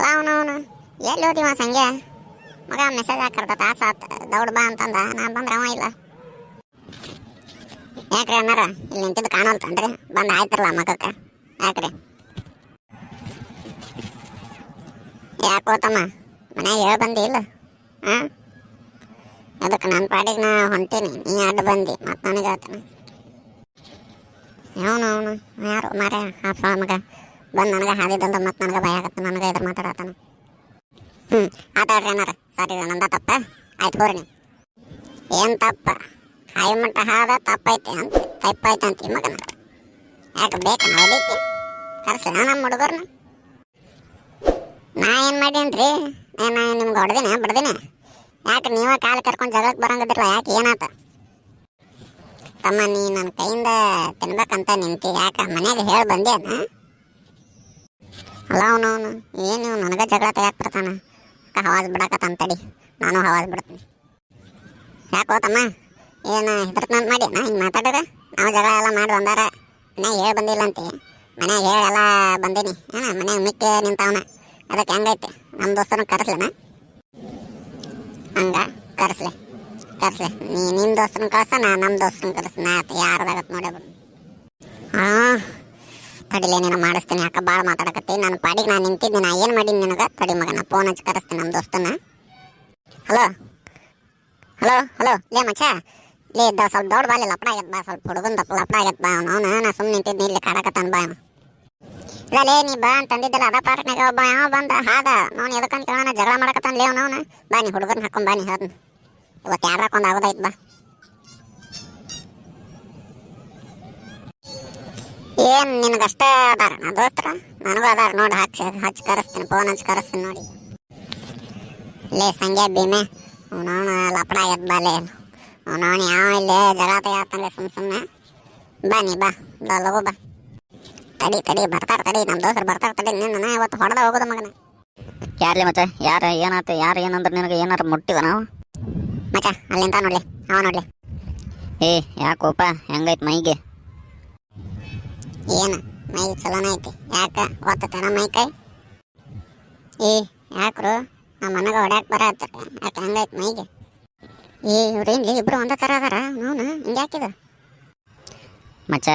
ಅಲ್ಲ ಅವನು ಅವನು ಎಲ್ಲಿ ಹೋದಿವ ಸಂಜೆ ಮಗ ಮೆಸೇಜ್ ಹಾಕಿರ್ತ ತಾಸ ದೌಡ್ ಬಾ ಅಂತಂದ. ನಾನು ಬಂದ್ರೆ ಅವ ಇಲ್ಲ. ಯಾಕ್ರಿ ಅನ್ನಾರ ಇಲ್ಲಿ ನಿಂತಿದ್ದು ಕಾಣಲ್ತನ್ರಿ ಬಂದು ಆಯ್ತಿರಲ್ಲ ಮಗಕ್ಕೆ. ಯಾಕ್ರಿ? ಯಾಕೋ ತಮ್ಮ ಮನ್ಯಾಗ ಹೇಳಿ ಬಂದಿ ಇಲ್ಲ? ಹಾಂ ಅದಕ್ಕೆ ನನ್ನ ಪಾಡಿಗೆ ನಾ ಹೊಂಟೀನಿ. ನೀ ಅಡ್ಡ ಬಂದಿ. ಮತ್ತು ನನಗೆ ಹೇಳ್ತಾನೆ. ಅವನು ಅವನು ಯಾರು ಮಾರ ಹಾಫ ಮಗ. ಬಂದು ನನಗೆ ಹಾದಿದ್ದಂತ ಮತ್ತೆ ನನಗೆ ಭಯ ಆಗತ್ತೆ ನನಗೆ ಇದ್ರ ಮಾತಾಡತ್ತಾನ ಹ್ಞೂ ಆತಾಡ್ರಿ ಅನ್ನಾರ ಸರಿ, ನಂದ ತಪ್ಪ. ಆಯ್ತು, ಹೋರಿ ಏನು ತಪ್ಪ? ಹಾಯಿ ಮಟ್ಟ ಹಾದ ತಪ್ಪೈತೆ ಅಂತ ತಪ್ಪೈತೆ ಅಂತ ಮಗನ. ಯಾಕೆ ಬೇಕು ನಾವು ಅದಕ್ಕೆ? ಕರ್ಸ ನಮ್ಮ ಹುಡುಗರ್ನ. ನಾ ಏನು ಮಾಡೇನ್ರಿ? ನಾನು ನಿಮ್ಗೆ ಹೊಡೆದಿನ, ಬಡ್ದಿನ? ಯಾಕೆ ನೀವೇ ಕಾಲು ಕರ್ಕೊಂಡು ಜಗಳಕ್ಕೆ ಬರಂಗಿದ್ರಲ್ಲ ಯಾಕೆ ಏನಾತ? ತಮ್ಮ, ನೀ ನನ್ನ ಕೈಯಿಂದ ತಿನ್ಬೇಕಂತ ನಿಂತಿ, ಯಾಕೆ ಮನ್ಯಾಗ ಹೇಳಿ ಬಂದೇನ? ಅಲ್ಲ ಅವನು ಅವನು, ಏನು, ನನಗೆ ಜಗಳ ತೆಗ್ಯಾಕ ಅಕ್ಕ ಹವಾಜ್ ಬಿಡಕತ್ತಾನ ನಾನು ಹವಾಜ್ ಬಿಡ್ತೀನಿ. ಯಾಕೋ ತಮ್ಮ, ಏನು ಹೆದರ್ತ ಮಾಡಿ, ನಾ ಹಿಂಗೆ ಮಾತಾಡಿದ್ರೆ ನಾವು ಜಗಳ ಎಲ್ಲ ಮಾಡಿ ಬಂದಾರ. ಮನ್ಯಾಗ ಹೇಳಿ ಬಂದಿಲ್ಲ ಅಂತೆ. ಮನ್ಯಾಗ ಹೇಳಿ ಎಲ್ಲ ಬಂದೀನಿ. ಹಾಂ, ಮನ್ಯಾಗ ಮಿಕ್ಕಿ ನಿಂತವನ. ಅದಕ್ಕೆ ಹೆಂಗೈತೆ? ನಮ್ಮ ದೋಸ್ತರನ್ನ ಕರೆಸ್ಲೇನ? ಹಂಗ? ಕರೆಸ್ಲೆ. ಕರೆಸ್ಲೆ. ನೀ ನಿನ್ನ ದೋಸ್ತನ ಕಳ್ಸ ನಾ ನಮ್ಮ ದೋಸ್ತನ ಕರೆಸ್ ನಾ ಯಾರ್ದಾಗತ್ತೆ ನೋಡೇ ಹಾಂ, ತಡಿಲೆ, ನೀನು ಮಾಡಿಸ್ತೀನಿ. ಯಾಕೆ ಭಾಳ ಮಾತಾಡಕತ್ತಿ. ನನ್ನ ಪಾಡಿಗೆ ನಾನು ನಿಂತಿದ್ದೆ, ನಾ ಏನು ಮಾಡೀನಿ ನಿನಗೆ? ತಡಿ ಮಗನ ಫೋನ್ ಹಚ್ಚಿ ಕರೆಸ್ತೀನಿ ನಮ್ಮ ದೋಸ್ತನ ಹಲೋ? ಹಲೋ ಹಲೋ, ಲೇ ಮಚ್ಚ. ಲೇ ಇದ್ದ ಸ್ವಲ್ಪ ದೊಡ್ಡ ಬಾಲಿ ಲಪಡ ಆಗೈತೆ ಬಾ, ಸ್ವಲ್ಪ ಹುಡುಗನ ದಪ್ಪ ಲಪಡ ಆಗೈತೆ ಬಾ ಅವನು. ನಾ ಸುಮ್ಮನೆ ನಿಂತಿದ್ದೆ, ಇಲ್ಲಿ ಕಾಡಕತ್ತಾನ ಬಾ. ಇಲ್ಲ, ಲೇ, ನೀ ಬಾ ಅಂತಂದಿದ್ದಲ್ಲ, ಅದ ಪಾರ್ಕ್ನಾಗ ಒಬ್ಬ ಯಾವ ಬಂದ? ಹಾದ. ನಾನು ಎದಕ್ಕಂತ ಕೇಳೋಣ, ಜಗಳ ಮಾಡಕತ್ತಾನ ಲೇ ಅವನು ಬಾ, ನೀ ಹುಡುಗನ ಹಾಕೊಂಡ್ ಬಾ, ನೀ ಹೇಳ್ದು ಇವತ್ತು ಯಾರು ಹಾಕೊಂಡು ಆಗೋದೈತೆ ಬಾ. ಏನ್ ನಿನಗಷ್ಟ ಅದಾರ? ನಾ ದೋಸ್ತರ? ನನಗೂ ಅದಾರ ನೋಡಿ ಹಚ್ಚಿ ಹಚ್ಚಿ ಕರೆಸ್ತೀನಿ ಫೋನ್ ಹಚ್ಚಿ ಕರೆಸ್ತೀನಿ ನೋಡಿ. ಲೇ ಸಂಜೆ ಭೀಮೆ ಅವನವನು ಲಪಡ ಎದ್ ಬಾಲೆ ಅವನವನು ಯಾವ ಇಲ್ಲಿ ಜಗಳ ತೆಗಿತಾನೆ ಸುಮ್ ಸುಮ್ಮನೆ ಬನ್ನಿ ಬಾ ಲಗು ಬಾ. ತಡಿ ತಡಿ ಬರ್ತಾರ ತಡಿ ನಮ್ಮ ದೋಸ್ತರು ಬರ್ತಾರ ತಡಿ ನಿನ್ನ ಇವತ್ತು ಹೊಡೆದ ಹೋಗೋದು ಮಗನ. ಯಾರ್ಲಿ ಮಚ್ಚ ಯಾರು ಏನಾತ ಯಾರು ಏನಂದ್ರೆ ನಿನಗೆ ಏನಾರು ಮುಟ್ಟಿದ ನಾವು? ಮಚ್ಚ ಅಲ್ಲಿಂದ ನೋಡ್ಲಿ ಅವ ನೋಡ್ಲಿ. ಏ ಯಾಕೋಪ ಹೆಂಗೈತ್ ಮೈಗೆ? ಏನು? ಮೈ ಚಲೋನ ಐತಿ. ಯಾಕ? ಒತ್ತತನ ಮೈ ಕೈ? ಏ ಯಾಕ್ರು? ನಮ್ಮ ಮನಗ ಹೊಡ್ಯಾಕ ಬರತ್ತಾರ ಯಾಕೆ ಹಂಗೈತಿ ಮೈಗೆ? ಏ ಇವ್ರೇನ್ಲಿ ಇಬ್ರು ಒಂದೇ ಥರ ಅದಾರ? ನೋನು ಹಿಂಗ್ಯಾಕಿದ? ಮಚ್ಚ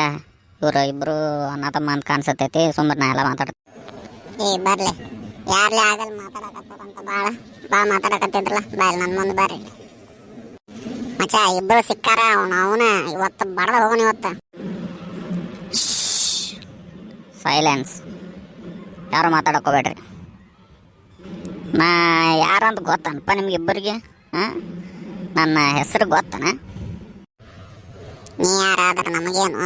ಇವ್ರು ಇಬ್ರು ಅಣ್ಣ ತಮ್ಮ ಅಂತ ಕಾಣಿಸತೈತಿ. ಸುಮ್ಮನೆ ನಾ ಎಲ್ಲ ಮಾತಾಡ್ತ ಏ ಬರ್ಲಿ. ಯಾರ್ಲಿ ಆಗಲ್ಲ ಮಾತಾಡಕತ್ತಾರಂತ ಭಾಳ ಭಾಳ ಮಾತಾಡಕತ್ತಿದ್ರಲ್ಲ. ಬಾಯ್ ನನ್ನ ಮುಂದೆ ಬರ್ರಿ ಮಚ್ಚ ಇಬ್ರು ಸಿಕ್ಕಾರ ಅವನು ಅವನ. ಇವತ್ತು ಬಡದ ಹೋಗೋಣ ಇವತ್ತು. ಸೈಲೆನ್ಸ್ ಯಾರು ಮಾತಾಡಕ್ ಹೋಗ್ಬೇಡ್ರಿ. ನಾ ಯಾರಂತ ಗೊತ್ತನಪ್ಪ ನಿಮ್ಗೆ ಇಬ್ಬರಿಗೆ ಹಾಂ? ನನ್ನ ಹೆಸರು ಗೊತ್ತನ? ನೀ ಯಾರಾದ್ರೆ ನಮಗೇನು?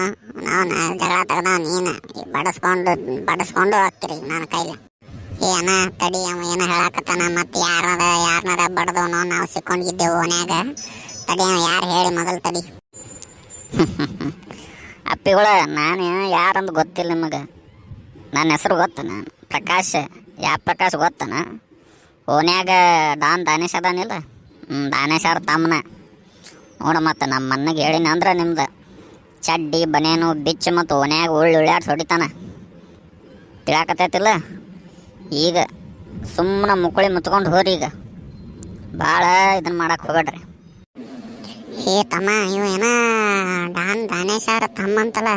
ನಾನು ಜಗಳ ತೆಗ್ದ ನೀನು. ಬಡಿಸ್ಕೊಂಡು, ಬಡಸ್ಕೊಂಡು ಹೋಗ್ತೀರಿ ನನ್ನ ಕೈಲಿ. ಏನ ತಡಿ, ಅವ ಏನ ಹೇಳಕತ್ತಾನ? ಮತ್ತೆ ಯಾರದ ಯಾರನ್ನಾರ ಬಡ್ದವನೋ ನಾವು ಸಿಕ್ಕೊಂಡಿದ್ದೆವು ಮನ್ಯಾಗ. ತಡಿ ಅವ ಯಾರು ಹೇಳಿ ಮೊದಲು ತಡಿ. ಅಪ್ಪಿಗಳ, ನಾನು ಯಾರಂದು ಗೊತ್ತಿಲ್ಲ ನಿಮಗೆ. ನನ್ನ ಹೆಸರು ಗೊತ್ತನ? ಪ್ರಕಾಶ್. ಯಾ ಪ್ರಕಾಶ್ ಗೊತ್ತನ? ಓನ್ಯಾಗ ಡಾನ್ ದಾನೇಶ್ ಅದಾನಿಲ್ಲ? ಹ್ಞೂ ದಾನೇಶ್ ಅವ್ರ ತಮ್ಮನ. ನೋಡ ಮತ್ತು ನಮ್ಮ ಮನೆಗೆ ಹೇಳಿನ ಅಂದ್ರೆ ನಿಮ್ದು. ಚಡ್ಡಿ, ಬನೇನು, ಬಿಚ್ಚು ಮತ್ತು ಓನ್ಯಾಗ ಉಳ್ಳಿ ಉಳ್ಳಾಡ್ ಹೊಡಿತಾನ ತಿಳಾಕತೈತಿಲ್ಲ ಈಗ ಸುಮ್ಮನೆ ಮುಕ್ಕಳಿ ಮುಚ್ಕೊಂಡು ಹೋರಿ ಈಗ. ಭಾಳ ಇದನ್ನ ಮಾಡಕ್ಕೆ ಹೋಗ್ಬೇಡ್ರಿ ಏ ತಮ್ಮ ಇವ ಏನ ಡಾನ್ ದಾನೇಶ್ ಅವ್ರ ತಮ್ಮ ಅಂತಲ್ಲ.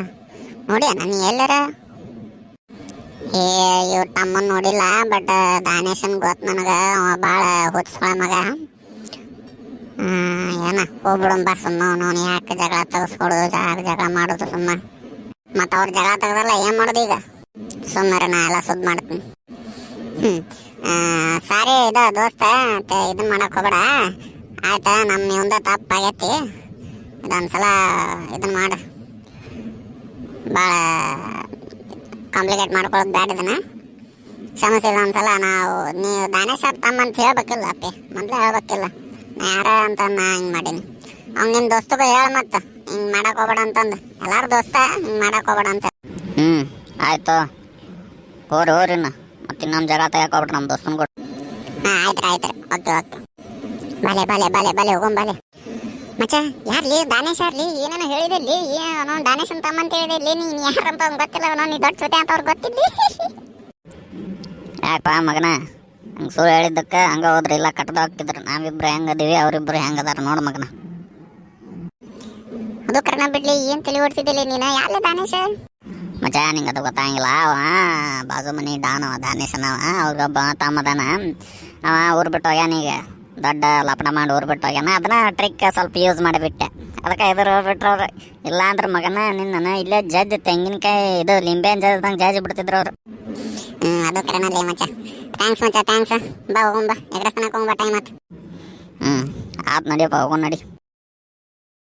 ನೋಡಿ ನಾನು ಎಲ್ಲರ? ಏ ಇವ್ರ ತಮ್ಮನ್ ನೋಡಿಲ್ಲ ಬಟ್ ದಾನೇಶನ್ ಗೊತ್ತು ನನಗೆ, ಅವ ಭಾಳ ಹುಚ್ಚ ಮಗ. ಏನ ಹೋಗ್ಬಿಡಂಬ ಸುಮ್ಮ ಅವನು ಯಾಕೆ ಜಗಳ ತೆಗೆಸ್ಕೊಡೋದು ಯಾಕೆ ಜಗಳ ಮಾಡೋದು ಸುಮ್ಮ ಮತ್ತು ಅವ್ರ ಜಗಳ ತೆಗ್ದಲ್ಲ ಏನು ಮಾಡೋದು ಈಗ? ಸುಮ್ಮನೆ ನಾ ಎಲ್ಲ ಸುದ್ದಿ ಮಾಡ್ತೀನಿ. ಹ್ಞೂ ಸಾರಿ, ಇದು, ದೋಸ್ತ ಇದನ್ ಇದನ್ನ ಮಾಡಕ್ಕೆ ಹೋಗ್ಬೇಡ. ಆಯ್ತಾ ನಮ್ಮ ಇವಂದ ತಪ್ಪಾಗೈತಿ. ಇದೊಂದ್ಸಲ ಇದನ್ನ ಮಾಡು. ಭಾಳ ಕಾಂಪ್ಲಿಕೇಟ್ ಮಾಡ್ಕೊಳ್ಳೋದು ಬ್ಯಾಡ ಇದನ್ನು. ಸಮಸ್ಯೆ ಇಲ್ಲ ಒಂದ್ಸಲ ನಾವು ನೀವು ದಾನೇಶ್ ಅಂತ ತಮ್ಮ ಅಂತ ಹೇಳ್ಬೇಕಿಲ್ಲ ಅಪ್ಪಿ. ಮೊದಲೇ ಹೇಳ್ಬೇಕಿಲ್ಲ. ನಾ ಯಾರ ಅಂತ ನಾ ಹಿಂಗೆ ಮಾಡೀನಿ. ಅವ್ನು ನಿಮ್ಮ ದೋಸ್ತಗೂ ಹೇಳ ಮತ್ತೆ. ಹಿಂಗೆ ಮಾಡಕ್ಕೆ ಹೋಗ್ಬೇಡ ಅಂತಂದು. ಎಲ್ಲಾರು ದೋಸ್ತ ಹಿಂಗೆ ಮಾಡಕ್ಕೆ ಹೋಗ್ಬೇಡ ಅಂತ ಹ್ಞೂ ಆಯಿತು. ಹೋರಿ ಹೋರಿ ಇನ್ನು. ಮತ್ತೆ ಇನ್ನೊಂದು ಜಾಗ ಹೋಗ್ಬಿಟ್ಟು ನಮ್ಮ ದೋಸ್ತನ ಕೊಟ್ಟು ಹಾಂ ಆಯ್ತು ಆಯ್ತು ಓಕೆ ಓಕೆ. ಬಲೆ ಬಲೆ ಬಲೆ ಬಲೆ ಹೋಗೋಣ ಬಲೆ. ಮಚ್ಚ ಯಾರ್ಲಿ? ದಾನೇಶ್ ಯಾರ್ಲಿ ಏನೇನೋ ಹೇಳಿದಲ್ಲಿ ಏನೋ ದಾನೇಶ್ ಅಂತ ತಮ್ಮ ಅಂತ ಹೇಳಿದಲ್ಲಿ ನೀನು ಯಾರಂತ ಅವ್ನು ಗೊತ್ತಿಲ್ಲ ಅವನು ನೀ ದೊಡ್ಡ ಜೊತೆ ಅಂತ ಅವ್ರು ಗೊತ್ತಿದ್ದಿ ಯಾಕಪ್ಪ ಮಗನ ಹಂಗೆ ಸುಳ್ಳು ಹೇಳಿದ್ದಕ್ಕೆ ಹಂಗೆ ಹೋದ್ರಿ ಇಲ್ಲ ಕಟ್ಟದ ಹಾಕಿದ್ರು ನಾವಿಬ್ರು ಹೆಂಗದೀವಿ ಅವರಿಬ್ರು ಹೆಂಗದಾರ ನೋಡು ಮಗನ. ಅದು ಕರ್ಣ ಬಿಡ್ಲಿ ಏನ್ ತಲೆ ಓಡಿಸಿದ್ದಿಲ್ಲ ನೀನ? ಯಾಲ್ಲ ದಾನೇಶ? ಮಚ್ಚ ನಿಂಗೆ ಅದು ಗೊತ್ತಾಗಿಲ್ಲ. ಅವ ಬಾಜು ಮನಿ ಡಾನ್ ಅವ ದಾನೇಶನವ ಅವ್ರಿಗೊಬ್ಬ ತಮ್ಮದಾನ. ಅವ ಊರು ಬಿಟ್ಟು ಹೋಗ್ಯಾನ ಈಗ. ದೊಡ್ಡ ಲಪಡ ಮಾಡಿ ಊರು ಬಿಟ್ಟು ಹೋಗ್ಯಾನ. ಅದನ್ನ ಟ್ರಿಕ್ ಸ್ವಲ್ಪ ಯೂಸ್ ಮಾಡಿಬಿಟ್ಟೆ ಅದಕ್ಕೆ ಎದುರು ಹೋಗ್ಬಿಟ್ರ ಅವ್ರು. ಇಲ್ಲ ಅಂದ್ರೆ ಮಗನ ನಿನ್ನ ಇಲ್ಲೇ ಜಜ್ಜಿ ತೆಂಗಿನಕಾಯಿ ಇದು ಲಿಂಬೆ ಜಜ್ದಂಗೆ ಜಜ್ಜಿ ಬಿಡ್ತಿದ್ರು ಅವರು. ಅದು ಕರೆನಲ್ಲಿ ಮಚ್ಚ. ಥ್ಯಾಂಕ್ಸ್ ಮಚ್ಚ ಥ್ಯಾಂಕ್ಸ್ ಬಾ ಹೋಗೋಣ ಬಾ. ಎಗ್ರಸ್ತನಕ ಹೋಗ್ಬಾ ಟೈಮ್ ಆತು. ಹ್ಞೂ ಆತ್ ನಡಿಯಪ್ಪ ಹೋಗೋಣ ನಡಿ.